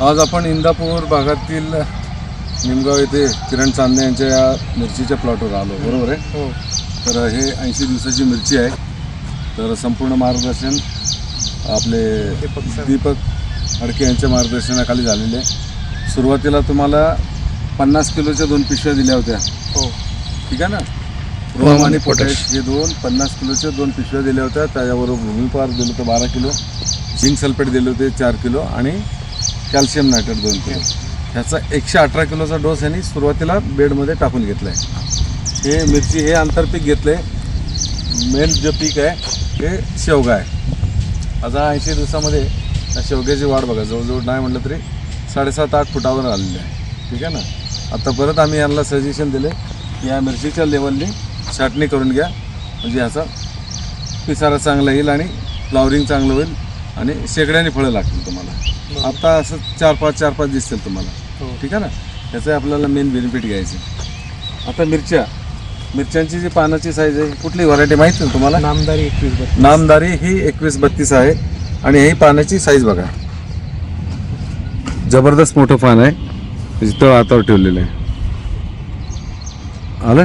आज आपण इंदापूर भागातील निमगाव येथे किरण चांदणे यांच्या या मिरचीच्या प्लॉटवर आलो. बरोबर आहे? हो. तर हे ऐंशी दिवसाची मिरची आहे. तर संपूर्ण मार्गदर्शन आपले दीपक अडके यांच्या मार्गदर्शनाखाली झालेले आहे. सुरुवातीला तुम्हाला पन्नास किलोच्या दोन पिशव्या दिल्या होत्या. हो. ठीक आहे ना? रोम आणि पोटॅश हे दोन पन्नास किलोच्या दोन पिशव्या दिल्या होत्या. त्याच्याबरोबर भूमिपार दिलं होतं बारा किलो. झिंक सल्फेट दिले होते चार किलो. आणि कॅल्शियम नायट्रेट दोन किलो. ह्याचा एकशे अठरा किलोचा डोस यांनी सुरुवातीला बेडमध्ये टाकून घेतला आहे हे मिरची हे आंतरपीक घेतलं आहे मेन जे पीक आहे ते शेवगा आहे. आता ऐंशी दिवसामध्ये त्या शेवग्याची वाढ बघा जवळजवळ नाही म्हटलं तरी साडेसात आठ फुटावर आलेली आहे. ठीक आहे ना? आता परत आम्ही यांना सजेशन दिले की या मिरचीच्या लेवलनी छाटणी करून घ्या. म्हणजे ह्याचा पिसारा चांगला येईल आणि फ्लावरिंग चांगलं होईल आणि शेकड्याने फळं लागतील तुम्हाला. आता असं चार पाच चार पाच दिसतील तुम्हाला. हो. ठीक आहे ना? त्याचं आपल्याला मेन बेनिफिट घ्यायचं. आता मिरच्या. मिरच्यांची जी पानाची साईज आहे कुठली व्हरायटी माहीत ना तुम्हाला? नामदारी एकवीस नामदारी ही एकवीस बत्तीस आहे आणि ही पानाची साईज बघा. जबरदस्त मोठं पान आहे. तळ हातावर ठेवलेलं आहे. आलं.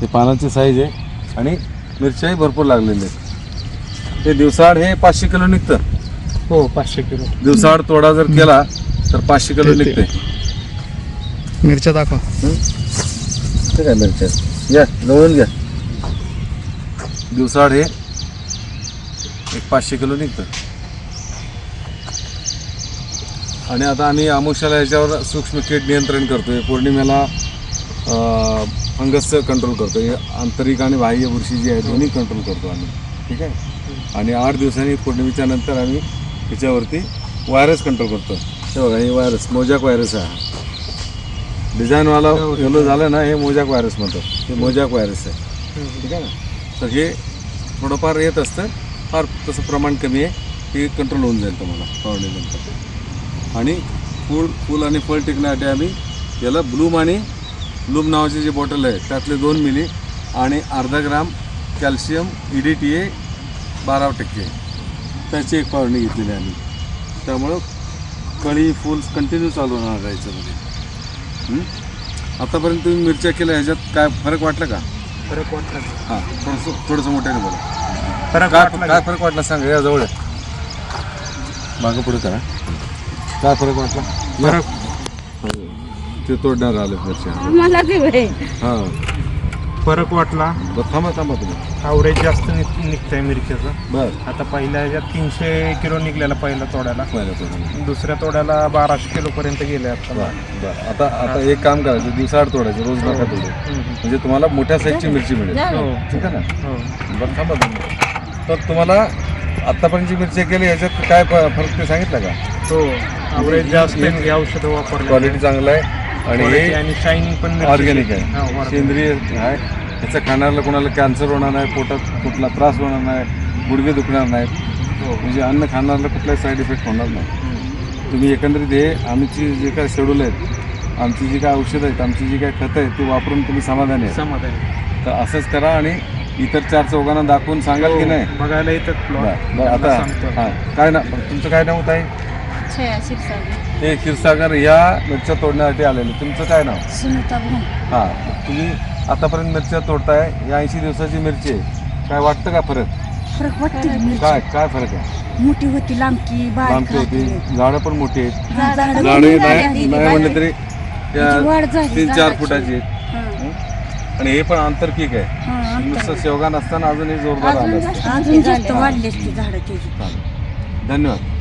हे पानाची साईज आहे आणि मिरच्याही भरपूर लागलेल्या आहेत. हे दिवसाआड हे पाचशे किलो निघतं. हो पाचशे किलो. दिवसाआड तोडा जर केला तर पाचशे किलो. निघते. मिरच्या दाखवा. ठीक आहे मिरच्या? घ्या जवळून घ्या. दिवसाआड हे एक पाचशे किलो निघतं. आणि आता आम्ही आमुष्याला याच्यावर सूक्ष्म कीड नियंत्रण करतोय. पौर्णिमेला फंगसचं कंट्रोल करतोय. आंतरिक आणि बाह्य बुरशी जी आहे दोन्ही कंट्रोल करतो आम्ही. ठीक आहे? आणि आठ दिवसांनी पौर्णिमेच्या नंतर आम्ही ह्याच्यावरती वायरस कंट्रोल करतो. हे बघा हे वायरस मोजॅक वायरस आहे डिझाईनवाला येलो झालं ना हे मोजॅक व्हायरस म्हणतो. हे मोजॅक व्हायरस आहे. ठीक आहे ना? तर हे थोडंफार येत असतं. फार तसं प्रमाण कमी आहे. ते कंट्रोल होऊन जाईल तुम्हाला फवारणीनंतर आणि फूल फूल आणि फळ टिकण्यासाठी आम्ही याला ब्लूम आणि ब्लूम नावाची जी बॉटल आहे त्यातले दोन मिली आणि अर्धा gram calcium E D T A बारा टक्के. त्याची एक फवारणी घेतलेली आहे आम्ही. त्यामुळं कळी फूल कंटिन्यू चालू राहणार याच्यामध्ये. हं? आतापर्यंत तुम्ही मिरच्या केल्या ह्याच्यात काय फरक वाटला का? फरक वाटला हां थोडंसं थोडंसं मोठ्याने बोला फरक काय काय फरक वाटला सांगा या जवळ. आहे. मागं पुढे करा. काय फरक वाटला. फरक ते तोडणार आले मिरच्या. हां. फरक वाटला. बरं थांबा थांबा तुम्ही. ॲव्हरेज जास्त निघ- निघतंय मिरच्याचं बरं. आता पहिल्या ह्याच्यात तीनशे किलो निघलेला पहिल्या तोड्याला. पहिलं तोडणार दुसऱ्या तोड्याला बाराशे किलो पर्यंत गेले आता. बरं बरं. आता आता एक काम करायचं दिवसाआड तोडायचं रोज नका तोडू. हम्म. म्हणजे तुम्हाला मोठ्या साईजची मिरची मिळेल. जा. हो. ठीक आहे ना? हो. बरं थांबा तुम्ही. तर तुम्हाला आत्तापर्यंत जी मिरची केली याच्यात काय फ- फरक ते सांगितलं का? हो. ॲव्हरेज जास्त आहे हे औषधं वापरले. क्वालिटी चांगलं आहे. आणि हे आणि शाईनिंग पण. ऑर्गॅनिक हा, आहे. organic. सेंद्रिय आहे. त्याचं खाण्याला कोणाला कॅन्सर होणार नाही पोटात कुठला त्रास होणार नाही गुडघे दुखणार नाहीत. हो. म्हणजे अन्न खाणाऱ्याला कुठलाही साईड इफेक्ट होणार नाही. हम्म. तुम्ही एकंदरीत हे आमची जे काय शेड्यूल आहेत आमची जी काय औषधं आहेत आमची जी काय खतं आहेत ती वापरून तुम्ही समाधानी आहे समाधान. तर असंच करा आणि इतर चार चौघांना दाखवून सांगाल की नाही? बघायला येतात बरं प्लॉट बरं, आता सांगतो. हां काय ना तुमचं काय नाव आहे छया हे क्षीरसागर या मिरच्या तोडण्यासाठी आलेले. तुमचं काय नाव? सुनीता भोम हां तुम्ही आतापर्यंत मिरच्या तोडताय. या ऐंशी दिवसाची मिरची आहे. काय वाटतं का फरक? फरक वाटते काय काय फरक आहे? मोठी होती लांबकी बारीक लांबची होती. राहते. झाडं पण मोठी आहेत. झाडं नाही म्हणलं तरी त्याची वाढ त्या झाली तीन चार झाडाची. फुटाची आहेत. हां, आणि हे पण आंतरपीक आहे. हां, अंतर. नुसतं शेवगा नसताना अजूनही जोरदार आलं अजून असतं. अजून जास्त वाढली असती झाडं त्याची. चालेल. धन्यवाद.